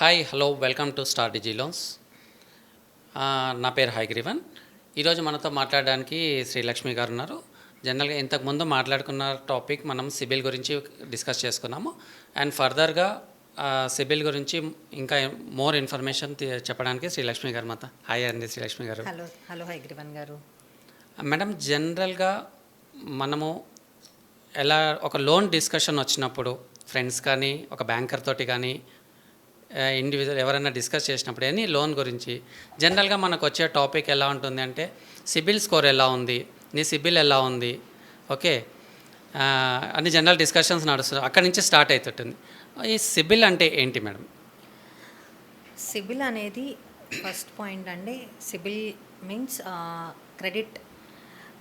Hi hello welcome to star digi loans ఆ, నా పేరు హైగ్రీవన్. ఈరోజు మనతో మాట్లాడడానికి శ్రీలక్ష్మి గారు ఉన్నారు. జనరల్గా ఇంతకుముందు మాట్లాడుకున్న టాపిక్ మనం సిబిల్ గురించి డిస్కస్ చేసుకున్నాము. అండ్ ఫర్దర్గా సిబిల్ గురించి ఇంకా మోర్ ఇన్ఫర్మేషన్ చెప్పడానికి శ్రీలక్ష్మి గారు మాత హాయ్ అండి శ్రీలక్ష్మి గారు. హలో హలో హైగ్రీవన్ గారు. మేడం జనరల్గా మనము ఎలా ఒక లోన్ డిస్కషన్ వచ్చినప్పుడు ఫ్రెండ్స్ కానీ ఒక బ్యాంకర్ తోటి కానీ ఇండివిజువల్ ఎవరైనా డిస్కస్ చేసినప్పుడు అని లోన్ గురించి. జనరల్గా మనకు వచ్చే టాపిక్ ఎలా ఉంటుంది అంటే సిబిల్ స్కోర్ ఎలా ఉంది? నీ సిబిల్ ఎలా ఉంది? ఓకే? అన్ని జనరల్ డిస్కషన్స్ నడుస్తుంది అక్కడి నుంచి స్టార్ట్ అవుతుంటుంది ఈ సిబిల్ అంటే ఏంటి మేడం? సిబిల్ అనేది ఫస్ట్ పాయింట్ అండి. CIBIL means credit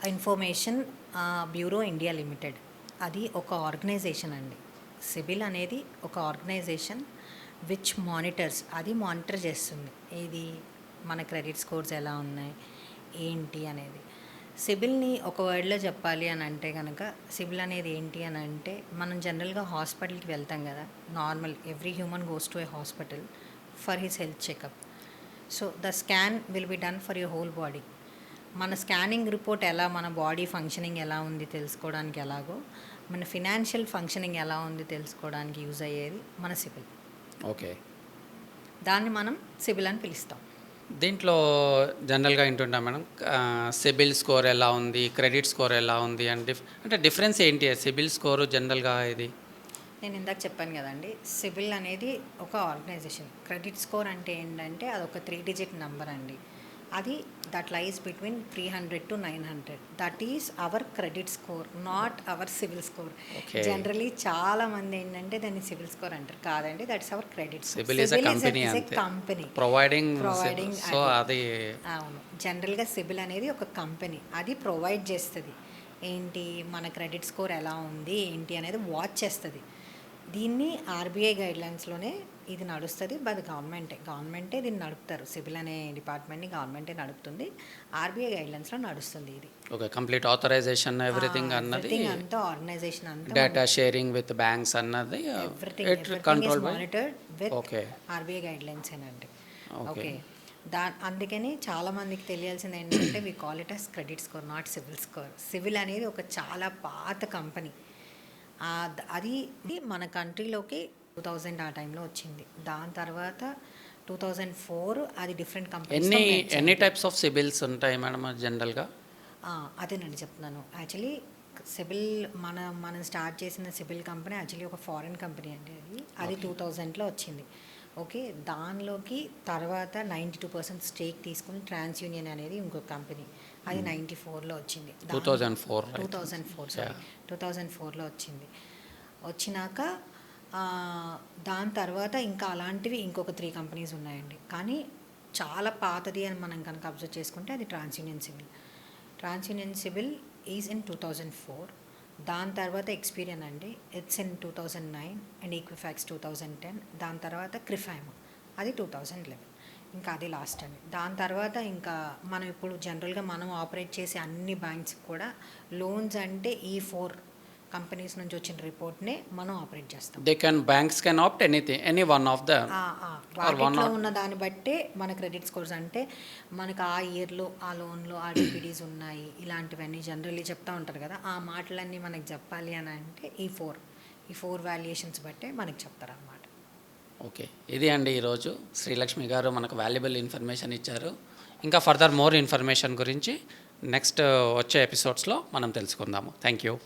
information bureau India limited అది ఒక ఆర్గనైజేషన్ అండి. సిబిల్ అనేది ఒక ఆర్గనైజేషన్ విచ్ మానిటర్స్ అది మానిటర్ చేస్తుంది. ఇది మన క్రెడిట్ స్కోర్స్ ఎలా ఉన్నాయి? ఏంటి అనేది. సిబిల్ని ఒక వర్డ్లో చెప్పాలి అని అంటే కనుక సిబిల్ అనేది ఏంటి అని అంటే మనం జనరల్గా హాస్పిటల్కి వెళ్తాం కదా normal every human goes to a hospital for his health checkup so the scan will be done for your whole body మన స్కానింగ్ రిపోర్ట్ ఎలా మన బాడీ ఫంక్షనింగ్ ఎలా ఉంది తెలుసుకోవడానికి ఎలాగో మన ఫినాన్షియల్ ఫంక్షనింగ్ ఎలా ఉంది తెలుసుకోవడానికి యూజ్ అయ్యేది మన సిబిల్. ఓకే. దాన్ని మనం సిబిల్ అని పిలుస్తాం. దీంట్లో జనరల్గా వింటుంటాం మేడం సిబిల్ స్కోర్ ఎలా ఉంది క్రెడిట్ స్కోర్ ఎలా ఉంది అండ్ డిఫ్ అంటే డిఫరెన్స్ ఏంటి? సిబిల్ స్కోరు జనరల్గా ఇది? నేను ఇందాక చెప్పాను కదండి సిబిల్ అనేది ఒక ఆర్గనైజేషన్. క్రెడిట్ స్కోర్ అంటే ఏంటంటే అది ఒక త్రీ డిజిట్ నెంబర్ అండి. అది that lies between three hundred to nine hundred that is our credit score not our civil score Okay. Generally చాలా మంది ఏంటంటే దాన్ని సివిల్ స్కోర్ అంటారు. కాదండి that's our credit is a company providing so అది. అవును. జనరల్గా సిబిల్ అనేది ఒక కంపెనీ అది ప్రొవైడ్ చేస్తుంది. ఏంటి మన క్రెడిట్ స్కోర్ ఎలా ఉంది? ఏంటి అనేది వాచ్ చేస్తుంది. దీన్ని ఆర్బీఐ గైడ్లైన్స్లోనే ఇది నడుస్తుంది. బట్ గవర్నమెంటే. గవర్నమెంటే దీన్ని నడుపుతారు. సిబిల్ అనే డిపార్ట్మెంట్ని గవర్నమెంటే నడుపుతుంది. ఆర్బీఐ గైడ్లైన్స్లో నడుస్తుంది ఇది. ఓకే. కంప్లీట్ ఆథరైజేషన్ ఎవ్రీథింగ్ అన్నది అంతా ఆర్గనైజేషన్ అంతా డేటా షేరింగ్ విత్ బ్యాంక్స్ అన్నది control monitored with okay RBI guidelines ఏనండి Okay. ఓకే దా అందుకని చాలా మందికి తెలియాల్సింది ఏంటంటే we call it as credit score not civil score civil అనేది ఒక చాలా పాత కంపెనీ. అది మన కంట్రీలోకి టూ థౌజండ్ ఆ టైంలో వచ్చింది. దాని తర్వాత టూ థౌజండ్ ఫోర్ అది డిఫరెంట్ ఎన్ని కంపెనీ ఎన్ని టైప్స్ ఆఫ్ సిబిల్స్ ఉంటాయి మేడం జనరల్గా? అదేనండి చెప్తున్నాను. యాక్చువల్లీ సిబిల్ మన మనం స్టార్ట్ చేసిన సిబిల్ కంపెనీ యాక్చువల్లీ ఒక ఫారిన్ కంపెనీ అండి అది. అది టూ థౌజండ్లో వచ్చింది. ఓకే దానిలోకి తర్వాత నైంటీ టూ పర్సెంట్ స్టేక్ తీసుకుని ట్రాన్స్ యూనియన్ అనేది ఇంకొక కంపెనీ. అది నైంటీ ఫోర్లో వచ్చింది. Two thousand four two thousand four sorry two thousand ఫోర్లో వచ్చింది. వచ్చినాక దాని తర్వాత ఇంకా అలాంటివి ఇంకొక త్రీ కంపెనీస్ ఉన్నాయండి. కానీ చాలా పాతది అని మనం కనుక అబ్జర్వ్ చేసుకుంటే అది TransUnion civil. TransUnion civil is in two thousand four. దాని తర్వాత ఎక్స్పీరియన్ అండి it's in two thousand nine and Equifax two thousand ten దాని తర్వాత క్రిఫైమ్ అది టూ థౌజండ్ లెవెన్. ఇంకా అది లాస్ట్ అండి. దాని తర్వాత ఇంకా మనం ఇప్పుడు జనరల్గా మనం ఆపరేట్ చేసే అన్ని బ్యాంక్స్ కూడా లోన్స్ అంటే ఈ ఫోర్ కంపెనీస్ నుంచి వచ్చిన రిపోర్ట్నే మనం ఆపరేట్ చేస్తాం. They can banks can opt anything any one of the uh, uh, వాటిలో ఉన్న దాన్ని బట్టే మన క్రెడిట్ స్కోర్స్ అంటే మనకు ఆ ఇయర్లో ఆ లోన్లో ఆ డిపిడీస్ ఉన్నాయి ఇలాంటివన్నీ జనరల్లీ చెప్తా ఉంటారు కదా. ఆ మాటలన్నీ మనకు చెప్పాలి అని అంటే ఈ ఫోర్ ఈ ఫోర్ వాల్యుయేషన్స్ బట్టే మనకు చెప్తారు అన్నమాట ఓకే. ఇది అండి ఈరోజు. శ్రీలక్ష్మి గారు మనకు వాల్యుబుల్ ఇన్ఫర్మేషన్ ఇచ్చారు. ఇంకా ఫర్దర్ మోర్ ఇన్ఫర్మేషన్ గురించి నెక్స్ట్ వచ్చే ఎపిసోడ్స్లో మనం తెలుసుకుందాము. Thank you.